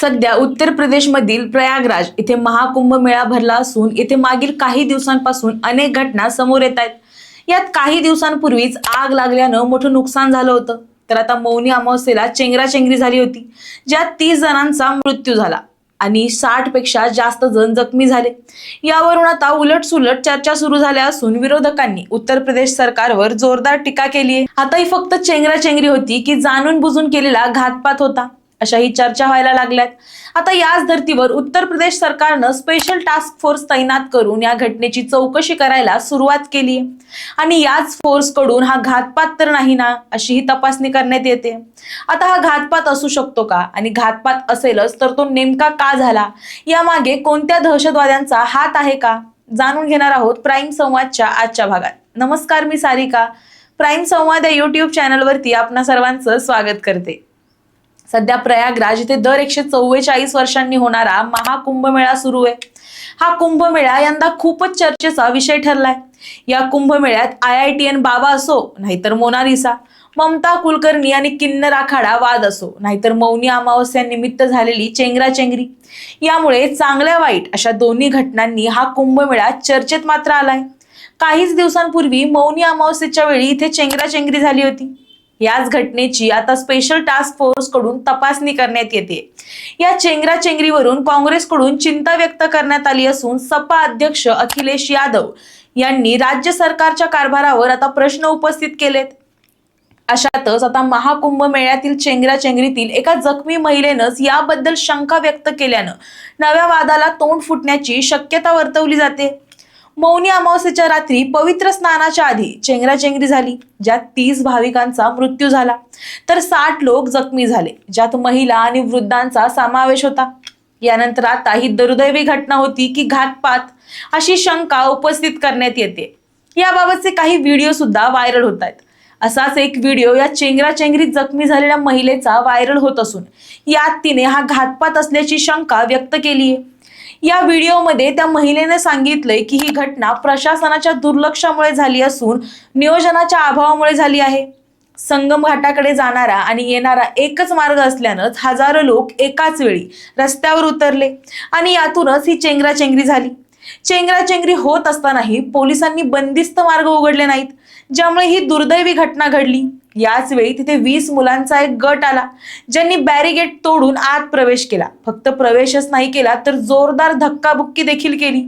सध्या उत्तर प्रदेशमधील प्रयागराज इथे महाकुंभ मेळा भरला असून इथे मागील काही दिवसांपासून अनेक घटना समोर येत आहेत. यात काही दिवसांपूर्वीच आग लागल्यानं मोठं नुकसान झालं होतं. तर आता मौनी अमावस्येला चेंगराचेंगरी झाली होती ज्यात तीस जणांचा मृत्यू झाला आणि साठपेक्षा जास्त जण जखमी झाले. यावरून आता उलट सुलट चर्चा सुरू झाल्या असून विरोधकांनी उत्तर प्रदेश सरकारवर जोरदार टीका केली आहे आता ही फक्त चेंगराचेंगरी होती की जाणून बुजून केलेला घातपात होता. अशाही चर्चा व्हायला लागल्यात. आता याच धर्तीवर उत्तर प्रदेश सरकारनं स्पेशल टास्क फोर्स तैनात करून या घटनेची चौकशी करायला सुरुवात केली. आणि याच फोर्सकडून हा घातपात तर नाही ना अशी ही तपासणी करण्यात येते. आता हा घातपात असू शकतो का? आणि घातपात असेलच तर तो नेमका का झाला? यामागे कोणत्या दहशतवाद्यांचा हात आहे का? जाणून घेणार आहोत प्राईम संवादच्या आजच्या भागात. नमस्कार मी सारिका. प्राईम संवाद या युट्यूब चॅनलवरती आपणा सर्वांचं स्वागत करते. सध्या प्रयागराज इथे दर एकशे चव्वेचाळीस वर्षांनी होणारा महाकुंभमेळा सुरू आहे. हा कुंभमेळा यंदा खूपच चर्चेचा विषय ठरलाय. या कुंभमेळ्यात आय आय टी एन बाबा असो नाहीतर मोनालिसा ममता कुलकर्णी आणि किन्नर आखाडा वाद असो नाहीतर मौनी अमावस्यानिमित्त झालेली चेंगराचेंगरी. यामुळे चांगल्या वाईट अशा दोन्ही घटनांनी हा कुंभमेळा चर्चेत मात्र आलाय. काहीच दिवसांपूर्वी मौनी अमावस्येच्या वेळी इथे चेंगराचेंगरी झाली होती. याच घटनेची आता स्पेशल टास्क फोर्सकडून तपासणी करण्यात येते. या चेंगराचेंगरीवरून काँग्रेसकडून चिंता व्यक्त करण्यात आली असून सपा अध्यक्ष अखिलेश यादव यांनी राज्य सरकारच्या कारभारावर आता प्रश्न उपस्थित केलेत. अशातच आता महाकुंभ मेळ्यातील चेंगराचेंगरीतील एका जखमी महिलेनंच याबद्दल शंका व्यक्त केल्यानं नव्या वादाला तोंड फुटण्याची शक्यता वर्तवली जाते. मौनी अमावस्येच्या रात्री पवित्र स्नानाच्या आधी चेंगराचेंगरी झाली ज्यात तीस भाविकांचा मृत्यू झाला. तर साठ लोक जखमी झाले ज्यात महिला आणि वृद्धांचा समावेश होता. यानंतर आता ही दुर्दैवी घटना होती की घातपात अशी शंका उपस्थित करण्यात येते. याबाबतचे काही व्हिडिओ सुद्धा व्हायरल होत आहेत. असाच एक व्हिडिओ या चेंगराचेंगरीत जखमी झालेल्या महिलेचा व्हायरल होत असून यात तिने हा घातपात असल्याची शंका व्यक्त केली आहे या व्हिडिओमध्ये त्या महिलेने सांगितलंय की ही घटना प्रशासनाच्या दुर्लक्षामुळे झाली असून नियोजनाच्या अभावामुळे झाली आहे. संगम घाटाकडे जाणारा आणि येणारा एकच मार्ग असल्यानंच हजारो लोक एकाच वेळी रस्त्यावर उतरले आणि यातूनच ही चेंगराचेंगरी झाली. चेंगराचेंगरी होत असतानाही पोलिसांनी बंदिस्त मार्ग उघडले नाहीत. ज्यामुळे ही दुर्दैवी घटना घडली. याच वेळी तिथे वीस मुलांचा एक गट आला ज्यांनी बॅरिगेट तोडून आत प्रवेश केला. फक्त प्रवेशच नाही केला तर जोरदार धक्काबुक्की देखील केली.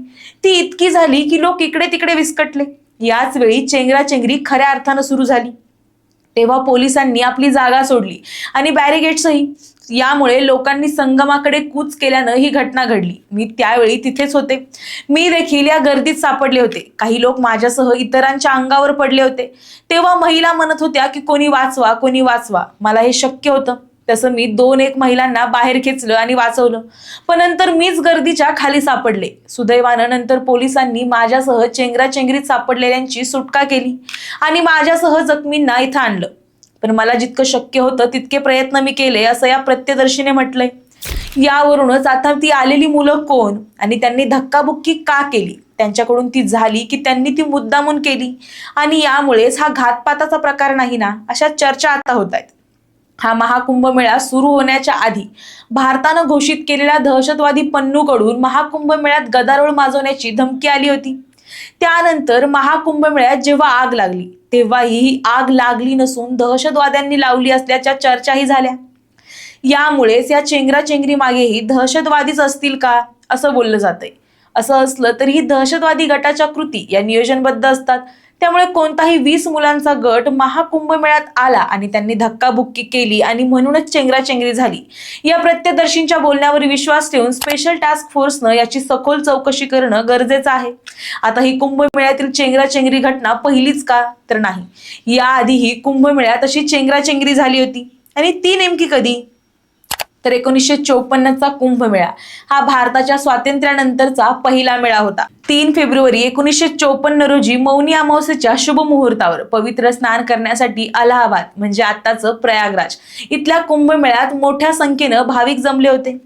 ती इतकी झाली की लोक इकडे तिकडे विस्कटले. याच वेळी चेंगराचेंगरी खऱ्या अर्थानं सुरू झाली. तेव्हा पोलिसांनी आपली जागा सोडली. आणि बॅरिगेट्सही यामुळे लोकांनी संगमाकडे कूच केल्यानं ही घटना घडली. मी त्यावेळी तिथेच होते. मी देखील या गर्दीत सापडले होते. काही लोक माझ्यासह इतरांच्या अंगावर पडले होते. तेव्हा महिला म्हणत होत्या की कोणी वाचवा कोणी वाचवा. मला हे शक्य होतं. तसं मी दोन एक महिलांना बाहेर खेचलं आणि वाचवलं. पण नंतर मीच गर्दीच्या खाली सापडले. सुदैवानं नंतर पोलिसांनी माझ्यासह चेंगराचेंगरीत सापडलेल्यांची सुटका केली आणि माझ्यासह जखमींना इथं आणलं. पण मला जितकं शक्य होतं तितके प्रयत्न मी केले असं या प्रत्यदर्शीने म्हटलंय. यावरूनच आता ती आलेली मुलं कोण आणि त्यांनी धक्काबुक्की का केली? त्यांच्याकडून ती झाली की त्यांनी ती मुद्दामून केली? आणि यामुळेच हा घातपाताचा प्रकार नाही ना? अशा चर्चा आता होत आहेत. हा महाकुंभ मेळा सुरू होण्याच्या आधी भारतानं घोषित केलेल्या दहशतवादी पन्नूकडून महाकुंभ मेळ्यात गदारोळ माजवण्याची धमकी आली होती. त्यानंतर महाकुंभ मेळ्यात जेव्हा आग लागली तेव्हाही ही आग लागली नसून दहशतवाद्यांनी लावली असल्याच्या चर्चाही झाल्या. यामुळेच या चेंगराचेंगरी मागेही दहशतवादीच असतील का असं बोललं जातंय. असं असलं तरीही दहशतवादी गटाच्या कृती या नियोजनबद्ध असतात. त्यामुळे कोणताही वीस मुलांचा गट महाकुंभ मेळ्यात आला आणि त्यांनी धक्काबुक्की केली आणि म्हणूनच चेंगराचेंगरी झाली. या प्रत्यदर्शींच्या बोलण्यावर विश्वास ठेवून स्पेशल टास्क फोर्सनं याची सखोल चौकशी करणं गरजेचं आहे. आता ही कुंभमेळ्यातील चेंगराचेंगरी घटना पहिलीच का तर नाही. याआधीही कुंभमेळ्यात अशी चेंगराचेंगरी झाली होती. आणि ती नेमकी कधी? तर एकोणीसशे चौपन्नचा कुंभमेळा हा भारताच्या स्वातंत्र्यानंतरचा पहिला मेळा होता. तीन फेब्रुवारी एकोणीसशे चौपन्न रोजी मौनी अमावस्येच्या शुभ मुहूर्तावर पवित्र स्नान करण्यासाठी अलाहाबाद म्हणजे आत्ताचं प्रयागराज इथल्या कुंभमेळ्यात मोठ्या संख्येनं भाविक जमले होते.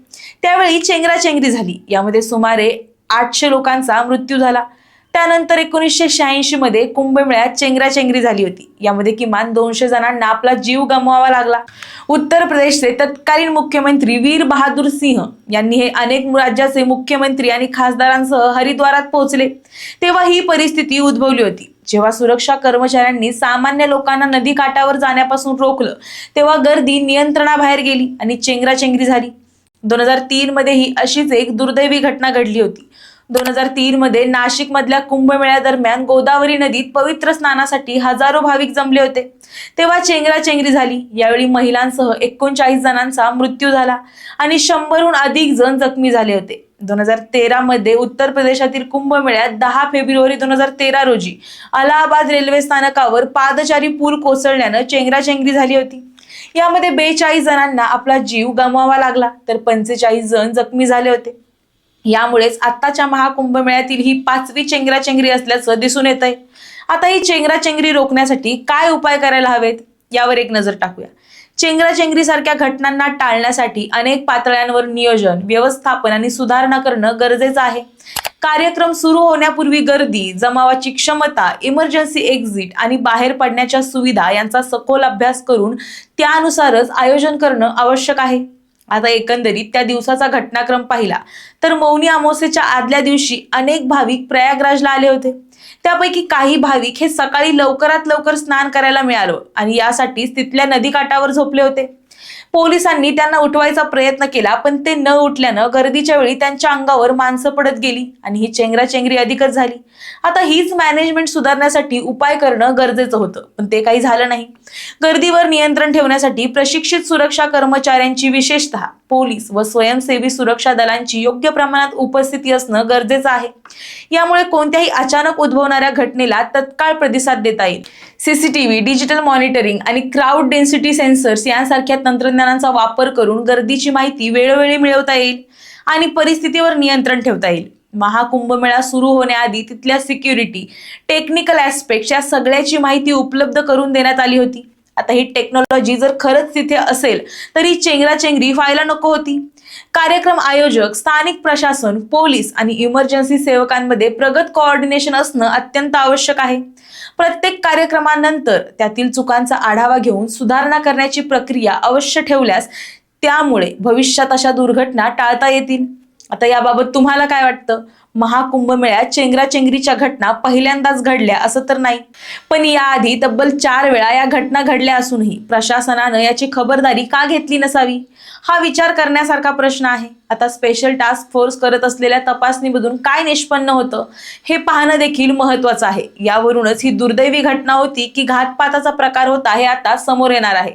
त्यावेळी चेंगराचेंगरी झाली. यामध्ये सुमारे आठशे लोकांचा मृत्यू झाला. त्यानंतर एकोणीसशे शहाऐंशी मध्ये कुंभमेळ्यात चेंगराचेंगरी झाली होती. यामध्ये किमान दोनशे जणांना आपला जीव गमवावा लागला. उत्तर प्रदेशचे तत्कालीन मुख्यमंत्री वीर बहादूर सिंह यांनी हे अनेक राज्याचे मुख्यमंत्री आणि खासदारांसह हरिद्वारात पोहोचले. तेव्हा ही परिस्थिती उद्भवली होती. जेव्हा सुरक्षा कर्मचाऱ्यांनी सामान्य लोकांना नदी काठावर जाण्यापासून रोखलं तेव्हा गर्दी नियंत्रणाबाहेर गेली आणि चेंगराचेंगरी झाली. दोन हजार तीन मध्ये ही अशीच एक दुर्दैवी घटना घडली होती. दोन हजार तीन मध्ये नाशिक मधल्या कुंभमेळ्या दरम्यान गोदावरी नदीत पवित्र स्नानासाठी हजारो भाविक जमले होते. तेव्हा चेंगराचेंगरी झाली. यावेळी महिलांसह एकोणचाळीस जणांचा मृत्यू झाला आणि शंभरहून अधिक जण जखमी झाले होते. दोन हजार तेरा मध्ये उत्तर प्रदेशातील कुंभमेळ्यात दहा फेब्रुवारी दोन हजार तेरा रोजी अलाहाबाद रेल्वे स्थानकावर पादचारी पूल कोसळल्यानं चेंगराचेंगरी झाली होती. यामध्ये बेचाळीस जणांना आपला जीव गमवावा लागला तर पंचेचाळीस जण जखमी झाले होते. यामुळेच आत्ताच्या महाकुंभमेळ्यातील ही पाचवी चेंगराचेंगरी असल्याचं दिसून येत आहे आता ही चेंगराचेंगरी रोखण्यासाठी काय उपाय करायला हवेत यावर एक नजर टाकूया. चेंगराचेंगरी सारख्या घटनांना टाळण्यासाठी अनेक पातळ्यांवर नियोजन व्यवस्थापन आणि सुधारणा करणं गरजेचं आहे. कार्यक्रम सुरू होण्यापूर्वी गर्दी जमावाची क्षमता इमर्जन्सी एक्झिट आणि बाहेर पडण्याच्या सुविधा यांचा सखोल अभ्यास करून त्यानुसारच आयोजन करणं आवश्यक आहे. आता एकंदरीत त्या दिवसाचा घटनाक्रम पाहिला तर मौनी अमावस्येच्या आदल्या दिवशी अनेक भाविक प्रयागराजला आले होते. त्यापैकी काही भाविक हे सकाळी लवकरात लवकर स्नान करायला मिळालं आणि यासाठीच तिथल्या नदीकाठावर झोपले होते. पोलिसांनी त्यांना उठवायचा प्रयत्न केला पण ते न उठल्यानं गर्दीच्या वेळी त्यांच्या अंगावर माणसं पडत गेली आणि ही चेंगराचेंगरी अधिकच झाली. आता हीच मॅनेजमेंट सुधारण्यासाठी उपाय करणं गरजेचं होतं पण ते काही झालं नाही. गर्दीवर नियंत्रण ठेवण्यासाठी प्रशिक्षित सुरक्षा कर्मचाऱ्यांची विशेषतः पोलीस व स्वयंसेवी सुरक्षा दलांची योग्य प्रमाणात उपस्थिती असणं गरजेचं आहे. यामुळे कोणत्याही अचानक उद्भवणाऱ्या घटनेला तत्काळ प्रतिसाद देता येईल. सीसीटीव्ही डिजिटल मॉनिटरिंग आणि क्राऊड डेन्सिटी सेन्सर्स यांसारख्या तंत्रज्ञानाचा वापर करून गर्दीची माहिती वेळोवेळी मिळवता येईल आणि परिस्थितीवर नियंत्रण ठेवता येईल. महाकुंभमेळा सुरू होण्याआधी तिथल्या सिक्युरिटी टेक्निकल ऍस्पेक्ट या सगळ्याची माहिती उपलब्ध करून देण्यात आली होती. आता ही टेक्नॉलॉजी जर खरंच तिथे असेल तर ही चेंगराचेंगरी व्हायला नको होती. कार्यक्रम आयोजक स्थानिक प्रशासन पोलीस आणि इमर्जन्सी सेवकांमध्ये प्रगत कोऑर्डिनेशन असणं अत्यंत आवश्यक आहे. प्रत्येक कार्यक्रमानंतर त्यातील चुकांचा आढावा घेऊन सुधारणा करण्याची प्रक्रिया अवश्य ठेवल्यास त्यामुळे भविष्यात अशा दुर्घटना टाळता येतील. आता याबाबत तुम्हाला काय वाटतं? महाकुंभमेळ्यात चेंगराचेंगरीच्या घटना पहिल्यांदाच घडल्या असं तर नाही. पण याआधी तब्बल चार वेळा या घटना घडल्या असूनही प्रशासनानं याची खबरदारी का घेतली नसावी? हा विचार करण्यासारखा प्रश्न आहे. आता स्पेशल टास्क फोर्स करत असलेल्या तपासणीमधून काय निष्पन्न होतं हे पाहणं देखील महत्वाचं आहे. यावरूनच ही दुर्दैवी घटना होती की घातपाताचा प्रकार होता हे आता समोर येणार आहे.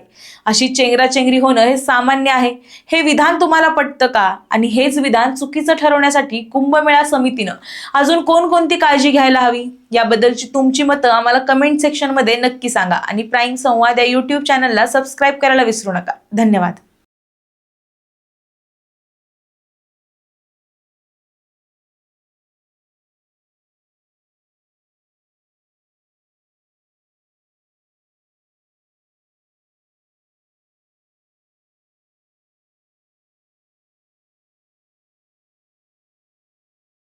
अशी चेंगराचेंगरी होणं हे सामान्य आहे. हे विधान तुम्हाला पटतं का? आणि हेच विधान चुकीचं ठरवण्यासाठी कुंभमेळा समितीनं अजून कोणकोणती काळजी घ्यायला हवी? याबद्दलची तुमची मतं आम्हाला कमेंट सेक्शनमध्ये नक्की सांगा. आणि प्राईम संवाद या युट्यूब चॅनलला सबस्क्राईब करायला विसरू नका. धन्यवाद.